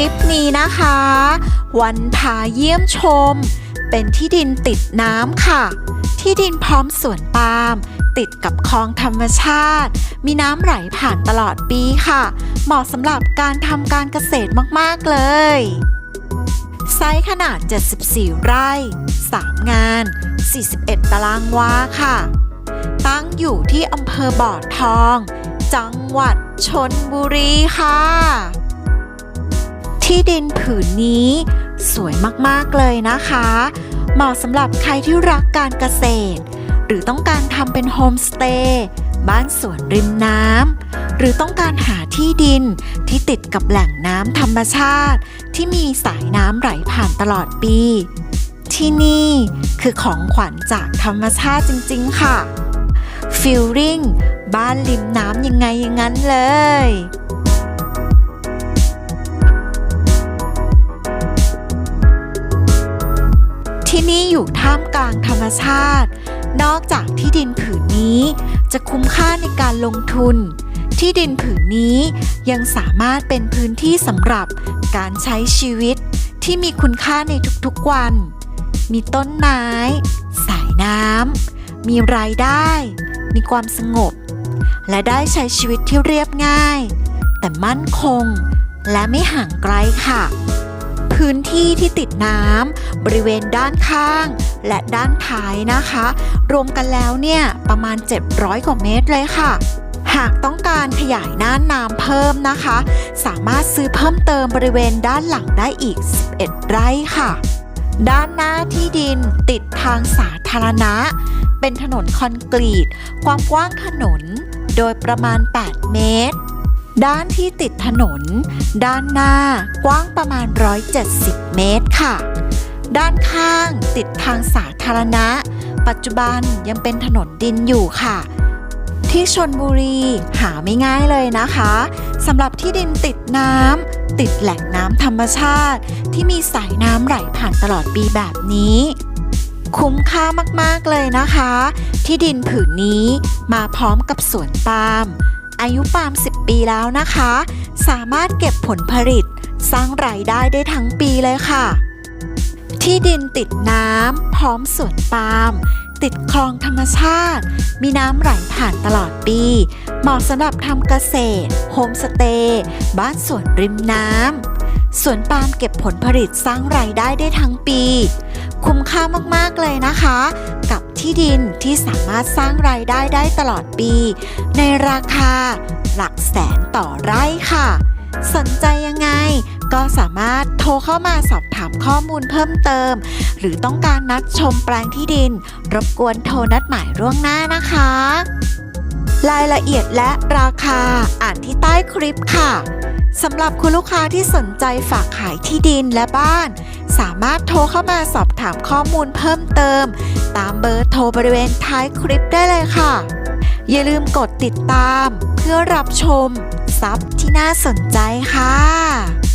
ริปนะคะ วันพาเยี่ยมชม เป็นที่ดินติดน้ำค่ะ ที่ดินพร้อมสวนปาล์มติดกับคลองธรรมชาติ มีน้ำไหลผ่านตลอดปีค่ะ เหมาะสำหรับการทำการเกษตรมาก ๆ เลย ไซส์ขนาด 74 ไร่ 3 งาน 41 ตารางวาค่ะ ตั้งอยู่ที่อำเภอบ่อทอง จังหวัดชนบุรีค่ะ ที่ดินผืนนี้ สวยมากๆเลยนะคะ เหมาะสำหรับใครที่รักการเกษตร หรือต้องการทำเป็นโฮมสเตย์บ้านสวนริมน้ำหรือต้องการหาที่ดินที่ติดกับแหล่งน้ำธรรมชาติ ที่มีสายน้ำไหลผ่านตลอดปี ที่นี่คือของขวัญจากธรรมชาติจริง ๆ ค่ะฟิลลิ่งบ้านริมน้ำยังไงอย่างนั้นเลย อยู่ท่ามกลางธรรมชาติ นอกจากที่ดินผืนนี้ จะคุ้มค่าในการลงทุน ที่ดินผืนนี้ยังสามารถเป็นพื้นที่สำหรับการใช้ชีวิตที่มีคุณค่าในทุกๆวัน มีต้นไม้ สายน้ำ มีรายได้ มีความสงบ และได้ใช้ชีวิตที่เรียบง่าย แต่มั่นคงและไม่ห่างไกลค่ะ พื้นที่ที่ติดน้ำบริเวณด้านข้าง และด้านท้ายนะคะ รวมกันแล้วเนี่ยประมาณ 700 กว่าเมตรเลยค่ะหากต้องการขยายน่านน้ำเพิ่มนะคะ สามารถซื้อเพิ่มเติมบริเวณด้านหลังได้อีก 11 ไร่ค่ะ ด้านหน้าที่ดินติดทางสาธารณะ เป็นถนนคอนกรีต ความกว้างถนน โดยประมาณ 8 เมตร ด้านที่ติดถนน ด้านหน้ากว้างประมาณ 170 เมตรค่ะ ด้านข้างติดทางสาธารณะ ปัจจุบันยังเป็นถนนดินอยู่ค่ะ ที่ชนบุรีหาไม่ง่ายเลยนะคะสำหรับที่ดินติดน้ำติดแหล่งน้ำธรรมชาติ ที่มีสายน้ำไหลผ่านตลอดปีแบบนี้คุ้มค่ามาก ๆ เลยนะคะ ที่ดินผืนนี้มาพร้อมกับสวนปาล์ม อายุปาล์ม10 ปีแล้วนะคะ สามารถเก็บผลผลิต สร้างรายได้ได้ทั้งปีเลยค่ะ ที่ดินติดน้ำพร้อมสวนปาล์มติดคลองธรรมชาติ มีน้ำไหลผ่านตลอดปี เหมาะสำหรับทำเกษตร โฮมสเตย์ บ้านสวนริมน้ำ สวนปาล์มเก็บผลผลิตสร้างรายได้ได้ทั้งปี คุ้มค่ามากๆเลยนะคะ กับ ที่ดินที่สามารถสร้างรายได้ได้ตลอดปี ในราคา หลักแสนต่อไร่ค่ะ สนใจยังไง ก็สามารถโทรเข้ามาสอบถามข้อมูลเพิ่มเติม หรือต้องการนัดชมแปลงที่ดิน รบกวนโทรนัดหมายล่วงหน้านะคะ รายละเอียดและราคาอ่านที่ใต้คลิปค่ะสำหรับคุณลูกค้าที่สนใจฝากขายที่ดินและบ้าน สามารถโทรเข้ามาสอบถามข้อมูลเพิ่มเติม ตามเบอร์โทรบริเวณท้ายคลิปได้เลยค่ะ อย่าลืมกดติดตามเพื่อรับชมทรัพย์ที่น่าสนใจค่ะ